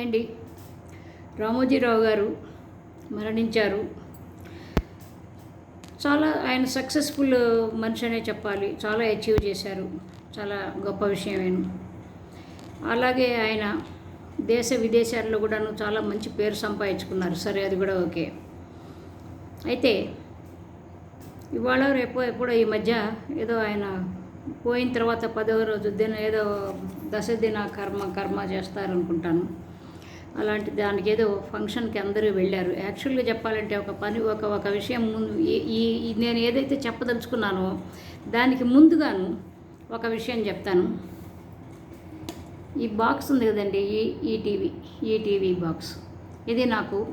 అండి. రామోజీరావు గారు మరణించారు. చాలా ఆయన సక్సెస్ఫుల్ మనిషి అనే చెప్పాలి. చాలా అచీవ్ చేశారు. చాలా గొప్ప విషయమేను అలాగే ఆయన దేశ విదేశాల్లో కూడాను చాలా మంచి పేరు సంపాదించుకున్నారు. సరే అది కూడా ఓకే. అయితే ఇవాళ రేపు ఎప్పుడో ఈ మధ్య ఏదో ఆయన పోయిన తర్వాత పదవ రోజు దిన ఏదో దశ దిన కర్మ కర్మ చేస్తారనుకుంటాను. అలాంటి దానికి ఏదో ఫంక్షన్కి అందరూ వెళ్ళారు. యాక్చువల్గా చెప్పాలంటే ఒక పని ఒక ఒక విషయం ముందు ఈ- ఈ నేను ఏదైతే చెప్పదలుచుకున్నానో దానికి ముందుగాను ఒక విషయం చెప్తాను. ఈ బాక్స్ ఉంది కదండి ఈ ఈటీవీ ఈటీవీ బాక్స్. ఇది నాకు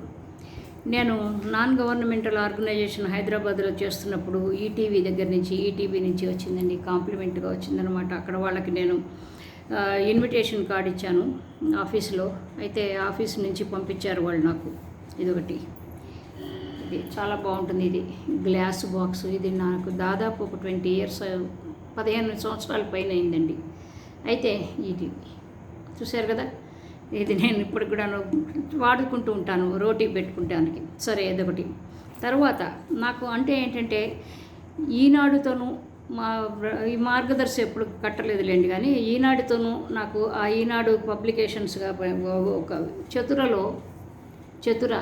నేను నాన్ గవర్నమెంటల్ ఆర్గనైజేషన్ హైదరాబాద్లో చేస్తున్నప్పుడు ఈటీవీ దగ్గర నుంచి ఈటీవీ నుంచి వచ్చిందండి కాంప్లిమెంట్గా వచ్చిందనమాట అక్కడ వాళ్ళకి నేను ఇన్విటేషన్ కార్డ్ ఇచ్చాను ఆఫీస్లో. అయితే ఆఫీస్ నుంచి పంపించారు వాళ్ళు నాకు. ఇదొకటి. ఇది చాలా బాగుంటుంది ఇది. Glass box. ఇది నాకు దాదాపు ఒక ట్వంటీ ఇయర్స్ పదిహేను సంవత్సరాల పైన అయిందండి. అయితే ఇది చూశారు కదా? ఇది నేను ఇప్పుడు కూడా వాడుకుంటూ ఉంటాను రోటీ పెట్టుకుంటానికి. సరే ఏదొకటి తర్వాత నాకు అంటే ఏంటంటే ఈనాడుతోనూ మా ఈ మార్గదర్శి ఎప్పుడు కట్టలేదులేండి కానీ ఈనాడుతోనూ నాకు ఆ ఈనాడు పబ్లికేషన్స్గా ఒక చతురలో Chatura.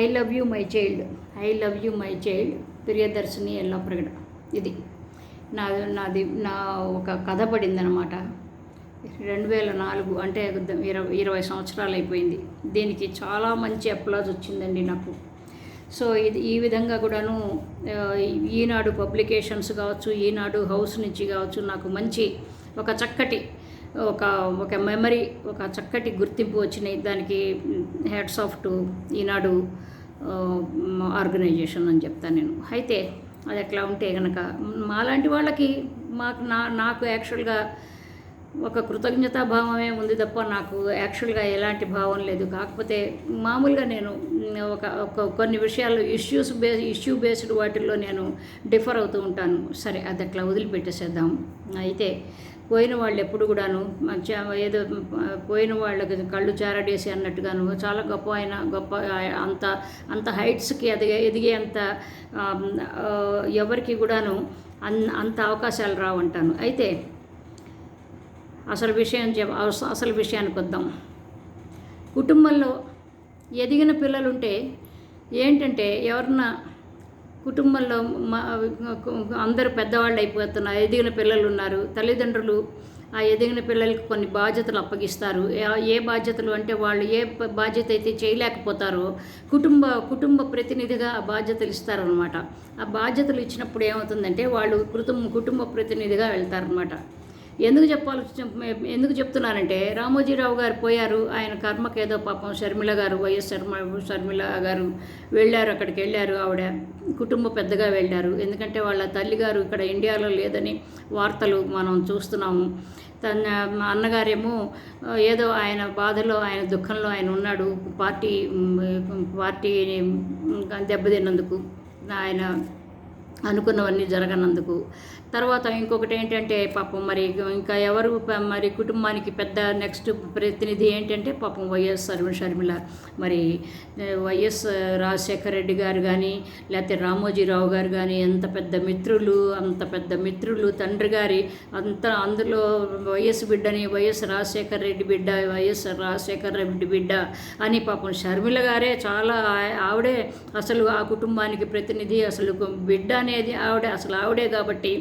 I love you my child I love you my child Priyadarshini Yellapragada ఇది. నా నాది నా ఒక కథ పడిందనమాట రెండు వేల నాలుగు అంటే ఇరవై ఇరవై సంవత్సరాలు అయిపోయింది దీనికి చాలా మంచి అప్లాజ్ వచ్చిందండి నాకు. సో ఇది ఈ విధంగా కూడాను ఈనాడు పబ్లికేషన్స్ కావచ్చు ఈనాడు హౌస్ నుంచి కావచ్చు నాకు మంచి ఒక చక్కటి ఒక ఒక మెమరీ ఒక చక్కటి గుర్తింపు వచ్చినాయి. దానికి hats off to Eenadu organisation అని చెప్తాను నేను. అయితే అది ఎట్లా ఉంటే కనుక మాలాంటి వాళ్ళకి మాకు నా నాకు యాక్చువల్గా ఒక కృతజ్ఞతా భావమే ఉంది తప్ప నాకు యాక్చువల్గా ఎలాంటి భావం లేదు. కాకపోతే మామూలుగా నేను ఒక ఒక కొన్ని విషయాలు ఇష్యూస్ బే ఇష్యూ బేస్డ్ వాటిల్లో నేను డిఫర్ అవుతూ ఉంటాను. సరే అది అట్లా వదిలిపెట్టేసేద్దాం. అయితే పోయిన వాళ్ళు ఎప్పుడు కూడాను మంచి ఏదో పోయిన వాళ్ళకి కళ్ళు చారడేసి అన్నట్టుగాను చాలా గొప్ప ఆయన గొప్ప అంత అంత హైట్స్కి ఎదిగే ఎదిగే అంత ఎవరికి కూడాను అన్ అంత అవకాశాలు రావంటాను. అయితే అసలు విషయం అసలు విషయానికి వద్దాం. కుటుంబంలో ఎదిగిన పిల్లలుంటే ఏంటంటే ఎవరన్నా కుటుంబంలో మా అందరూ పెద్దవాళ్ళు అయిపోతున్నారు ఎదిగిన పిల్లలు ఉన్నారు తల్లిదండ్రులు ఆ ఎదిగిన పిల్లలకి కొన్ని బాధ్యతలు అప్పగిస్తారు. ఏ- బాధ్యతలు అంటే వాళ్ళు ఏ బాధ్యత అయితే చేయలేకపోతారో కుటుంబ కుటుంబ ప్రతినిధిగా ఆ బాధ్యతలు ఇస్తారనమాట ఆ బాధ్యతలు ఇచ్చినప్పుడు ఏమవుతుందంటే వాళ్ళు కృతం కుటుంబ ప్రతినిధిగా వెళ్తారనమాట ఎందుకు చెప్పాలి ఎందుకు చెప్తున్నానంటే రామోజీరావు గారు పోయారు. ఆయన కర్మకు ఏదో పాపం షర్మిల గారు వైఎస్ శర్మ షర్మిల గారు వెళ్ళారు అక్కడికి వెళ్ళారు. ఆవిడ కుటుంబ పెద్దగా వెళ్ళారు. ఎందుకంటే వాళ్ళ తల్లిగారు ఇక్కడ ఇండియాలో లేదని వార్తలు మనం చూస్తున్నాము. తన మా అన్నగారేమో ఏదో ఆయన బాధలో ఆయన దుఃఖంలో ఆయన ఉన్నాడు. పార్టీ పార్టీని దెబ్బతిన్నందుకు ఆయన అనుకున్నవన్నీ జరగనందుకు తర్వాత ఇంకొకటి ఏంటంటే పాపం మరి ఇంకా ఎవరు మరి కుటుంబానికి పెద్ద నెక్స్ట్ ప్రతినిధి ఏంటంటే పాపం వైఎస్ అరుణ్ షర్మిల. మరి వైఎస్ రాజశేఖర రెడ్డి గారు కానీ లేకపోతే రామోజీరావు గారు కానీ ఎంత పెద్ద మిత్రులు అంత పెద్ద మిత్రులు తండ్రి గారి అంత అందులో వైఎస్ బిడ్డని వైఎస్ రాజశేఖర రెడ్డి బిడ్డ వైఎస్ రాజశేఖర రెడ్డి బిడ్డ అని పాపం షర్మిల గారే చాలా ఆవిడే అసలు ఆ కుటుంబానికి ప్రతినిధి అసలు బిడ్డ అనేది ఆవిడ అసలు ఆవిడే కాబట్టి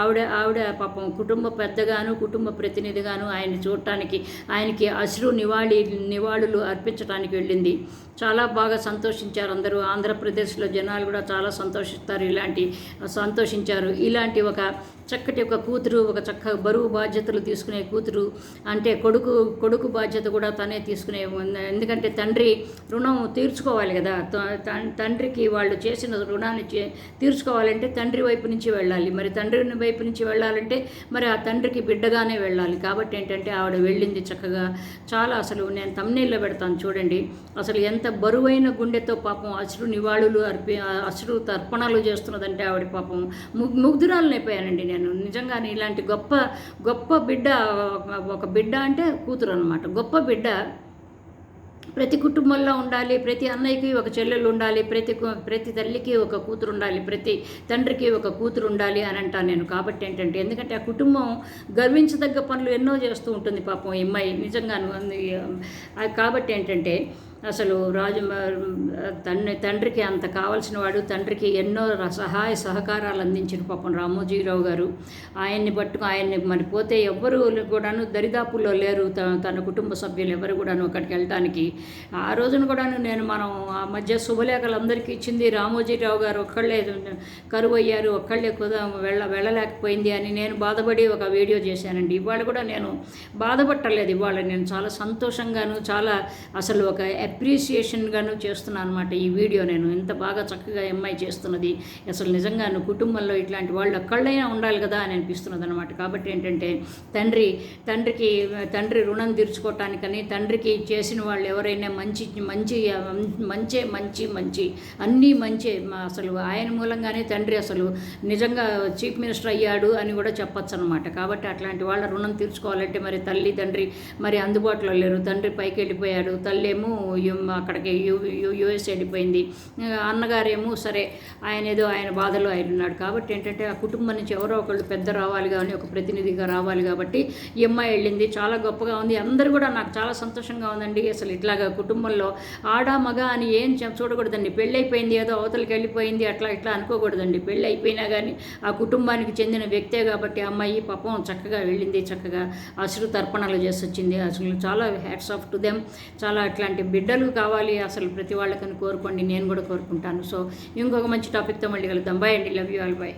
ఆవిడ ఆవిడ పాపం కుటుంబ పెద్దగాను కుటుంబ ప్రతినిధిగాను ఆయన చూడటానికి ఆయనకి అశ్రు నివాళి నివాళులు అర్పించడానికి వెళ్ళింది. చాలా బాగా సంతోషించారు అందరూ. ఆంధ్రప్రదేశ్లో జనాలు కూడా చాలా సంతోషిస్తారు. ఇలాంటి సంతోషించారు. ఇలాంటి ఒక చక్కటి ఒక కూతురు ఒక చక్క బరువు బాధ్యతలు తీసుకునే కూతురు అంటే కొడుకు కొడుకు బాధ్యత కూడా తనే తీసుకునే ఎందుకంటే తండ్రి రుణం తీర్చుకోవాలి కదా. తండ్రికి వాళ్ళు చేసిన రుణాన్ని చే- తీర్చుకోవాలంటే తండ్రి వైపు నుంచి వెళ్ళాలి. మరి తండ్రి వైపు నుంచి వెళ్ళాలంటే మరి ఆ తండ్రికి బిడ్డగానే వెళ్ళాలి. కాబట్టి ఏంటంటే ఆవిడ వెళ్ళింది చక్కగా. చాలా అసలు నేను తమ్నేల్లో పెడతాను చూడండి. అసలు ఎంత బరువైన గుండెతో పాపం అశ్రు నివాళులు అర్పి అశ్రు తర్పణాలు చేస్తున్నదంటే ఆవిడ పాపం. ముగ్ధురాలను అయిపోయానండి నేను. నిజంగా నిజంగానే ఇలాంటి గొప్ప గొప్ప బిడ్డ ఒక- బిడ్డ అంటే కూతురు అనమాట గొప్ప బిడ్డ ప్రతి కుటుంబంలో ఉండాలి ప్రతి అన్నయ్యకి ఒక చెల్లెలు ఉండాలి ప్రతి ప్రతి తల్లికి ఒక కూతురు ఉండాలి ప్రతి తండ్రికి ఒక కూతురు ఉండాలి అని అంటాను నేను. కాబట్టి ఏంటంటే ఎందుకంటే ఆ కుటుంబం గర్వించదగ్గ పనులు ఎన్నో చేస్తూ ఉంటుంది పాపం ఈ అమ్మాయి. నిజంగాను కాబట్టి ఏంటంటే అసలు రాజు తండ్రి తండ్రికి అంత కావలసిన వాడు తండ్రికి ఎన్నో సహాయ సహకారాలు అందించిన పాపం రామోజీరావు గారు. ఆయన్ని పట్టుకు ఆయన్ని మరి పోతే ఎవ్వరు కూడాను దరిదాపుల్లో లేరు. తన తన కుటుంబ సభ్యులు ఎవరు కూడాను అక్కడికి వెళ్ళటానికి. ఆ రోజున కూడాను నేను మనం ఆ మధ్య శుభలేఖలు అందరికీ ఇచ్చింది రామోజీరావు గారు. ఒక్కళ్ళే కరువు అయ్యారు ఒక్కళ్ళే వెళ్ళ వెళ్ళలేకపోయింది అని నేను బాధపడి ఒక వీడియో చేశానండి. ఇవాళ కూడా నేను బాధపట్టలేదు. ఇవాళ నేను చాలా సంతోషంగాను చాలా అసలు ఒక అప్రిసియేషన్గాను చేస్తున్నాను అనమాట ఈ వీడియో నేను. ఇంత బాగా చక్కగా అమ్మాయి చేస్తున్నది. అసలు నిజంగాను కుటుంబంలో ఇట్లాంటి వాళ్ళు ఒక్కళ్ళైనా ఉండాలి కదా అని అనిపిస్తున్నది అనమాట కాబట్టి ఏంటంటే తండ్రి తండ్రికి తండ్రి రుణం తీర్చుకోవటానికని తండ్రికి చేసిన వాళ్ళు ఎవరైనా మంచి మంచి మంచే మంచి మంచి అన్నీ మంచే. అసలు ఆయన మూలంగానే తండ్రి అసలు నిజంగా చీఫ్ మినిస్టర్ అయ్యాడు అని కూడా చెప్పొచ్చు అనమాట కాబట్టి అట్లాంటి వాళ్ళ రుణం తీర్చుకోవాలంటే మరి తల్లి తండ్రి మరి అందుబాటులో లేరు. తండ్రి పైకి వెళ్ళిపోయాడు తల్లేమో అక్కడికి యూ యు- యుఎస్ వెళ్ళిపోయింది. అన్నగారేమో సరే ఆయన ఏదో ఆయన బాధలో ఆయన ఉన్నాడు కాబట్టి ఏంటంటే ఆ కుటుంబం నుంచి ఎవరో ఒకళ్ళు పెద్ద రావాలి కానీ ఒక ప్రతినిధిగా రావాలి కాబట్టి ఈ అమ్మాయి వెళ్ళింది. చాలా గొప్పగా ఉంది. అందరూ కూడా నాకు చాలా సంతోషంగా ఉందండి. అసలు ఇట్లాగా కుటుంబంలో ఆడ మగ అని ఏం చూడకూడదండి. పెళ్ళి అయిపోయింది ఏదో అవతలకి వెళ్ళిపోయింది అట్లా ఇట్లా అనుకోకూడదండి. పెళ్ళి అయిపోయినా కానీ ఆ కుటుంబానికి చెందిన వ్యక్తే కాబట్టి అమ్మాయి పాపం చక్కగా వెళ్ళింది. చక్కగా అశ్రు తర్పణలు చేసి వచ్చింది అసలు చాలా హ్యాట్స్ ఆఫ్ టు దెమ్. చాలా అట్లాంటి బిడ్డలు కావాలి అసలు ప్రతి వాళ్ళకని కోరుకోండి నేను కూడా కోరుకుంటాను. సో ఇంకొక మంచి టాపిక్తో మళ్ళీ కలుద్దాం. బాయ్ అండి. Love you all bye